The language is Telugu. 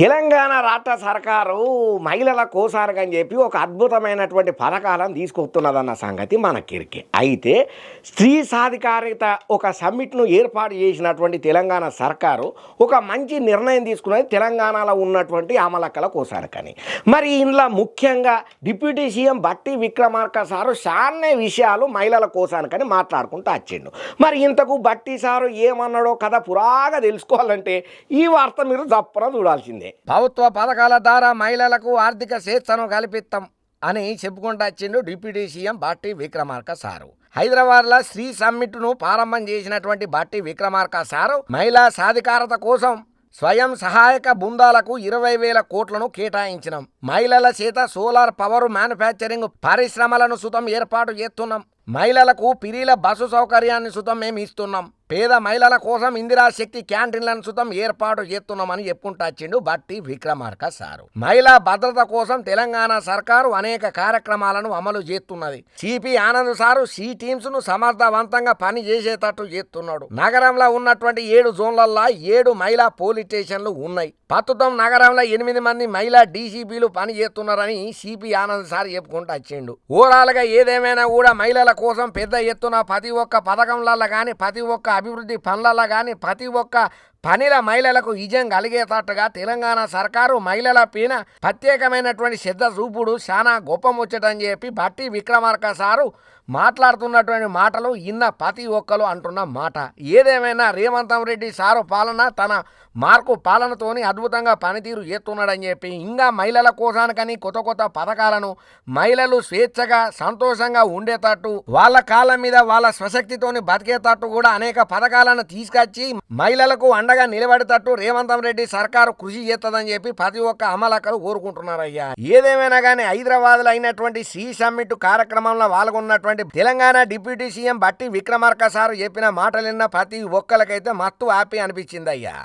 తెలంగాణ రాష్ట్ర సర్కారు మహిళల కోసానికి అని చెప్పి ఒక అద్భుతమైనటువంటి పథకాలను తీసుకొస్తున్నదన్న సంగతి మనకిరికే అయితే స్త్రీ సాధికారిత ఒక సమ్మిట్ను ఏర్పాటు చేసినటువంటి తెలంగాణ సర్కారు ఒక మంచి నిర్ణయం తీసుకున్నది తెలంగాణలో ఉన్నటువంటి అమలక్కల కోసారకని మరి ఇందులో ముఖ్యంగా డిప్యూటీ సీఎం బట్టి విక్రమార్క సారు చాలానే విషయాలు మహిళల కోసానికని మాట్లాడుకుంటూ వచ్చిండు. మరి ఇంతకు బట్టి సారు ఏమన్నాడో కథ పురాగా తెలుసుకోవాలంటే ఈ వార్త మీరు తప్పన చూడాల్సిందే. ప్రభుత్వ పథకాల ద్వారా మహిళలకు ఆర్థిక స్వేచ్ఛను కల్పిస్తాం అని చెప్పుకుంటూ వచ్చిండు డిప్యూటీ సీఎం బట్టి విక్రమార్క సారు. హైదరాబాద్లో శ్రీ సమ్మిట్ను ప్రారంభం చేసినటువంటి బట్టి విక్రమార్క సారు మహిళా సాధికారత కోసం స్వయం సహాయక బృందాలకు ఇరవై వేల కోట్లను కేటాయించినాం. మహిళల చేత సోలార్ పవర్ మ్యానుఫ్యాక్చరింగ్ పరిశ్రమలను సుతం ఏర్పాటు చేస్తున్నాం. మహిళలకు పిరీల బస్సు సౌకర్యాన్ని సుతం మేము ఇస్తున్నాం. పేద మహిళల కోసం ఇందిరా శక్తి క్యాంటీన్లను సుతం ఏర్పాటు చేస్తున్నామని చెప్పుకుంటా వచ్చిండు బట్టి విక్రమార్క సారు. మహిళా భద్రత కోసం తెలంగాణ సర్కారు అనేక కార్యక్రమాలను అమలు చేస్తున్నది. సిపి ఆనంద్ సారు సి టీమ్స్ను సమర్థవంతంగా పని చేసేటట్టు చేస్తున్నాడు. నగరంలో ఉన్నటువంటి ఏడు జోన్లల్లో ఏడు మహిళా పోలీస్ స్టేషన్లు ఉన్నాయి. ప్రస్తుతం నగరంలో ఎనిమిది మంది మహిళా డీసీపీలు పని చేస్తున్నారని సిపి ఆనంద్ సార్ చెప్పుకుంటూ వచ్చిండు. ఓవరాల్గా ఏదేమైనా కూడా మహిళల కోసం పెద్ద ఎత్తున ప్రతి ఒక్క పథకంలలో కానీ ప్రతి ఒక్క అభివృద్ధి పనులలో కానీ ప్రతి ఒక్క పనిల మహిళలకు ఈజం కలిగేటట్టుగా తెలంగాణ సర్కారు మహిళల పైన ప్రత్యేకమైనటువంటి శ్రద్ధ చూపుడు చాలా గొప్ప ముచ్చటని చెప్పి భట్టి విక్రమార్క సారు మాట్లాడుతున్నటువంటి మాటలు ఇన్న ప్రతి ఒక్కరు అంటున్న మాట. ఏదేమైనా రేవంతం రెడ్డి సారు పాలన తన మార్కు పాలనతోని అద్భుతంగా పనితీరు చేస్తున్నాడని చెప్పి ఇంకా మహిళల కోసానికని కొత్త కొత్త పథకాలను మహిళలు స్వేచ్ఛగా సంతోషంగా ఉండేటట్టు వాళ్ళ కాళ్ళ మీద వాళ్ళ స్వశక్తితోని బతికేటట్టు కూడా అనేక పథకాలను తీసుకొచ్చి మహిళలకు అండగా నిలబడేటట్టు రేవంతం రెడ్డి సర్కారు కృషి చేస్తుందని చెప్పి ప్రతి ఒక్క అమలకలు కోరుకుంటున్నారయ్యా. ఏదేమైనా కానీ హైదరాబాద్లో అయినటువంటి సి సమ్మిట్ కార్యక్రమంలో పాల్గొన్నటువంటి తెలంగాణ డిప్యూటీ సీఎం బట్టి విక్రమార్క సార్ చెప్పిన మాటలిన్న ప్రతి ఒక్కరికైతే మత్తు హ్యాపీ అనిపించింది అయ్యా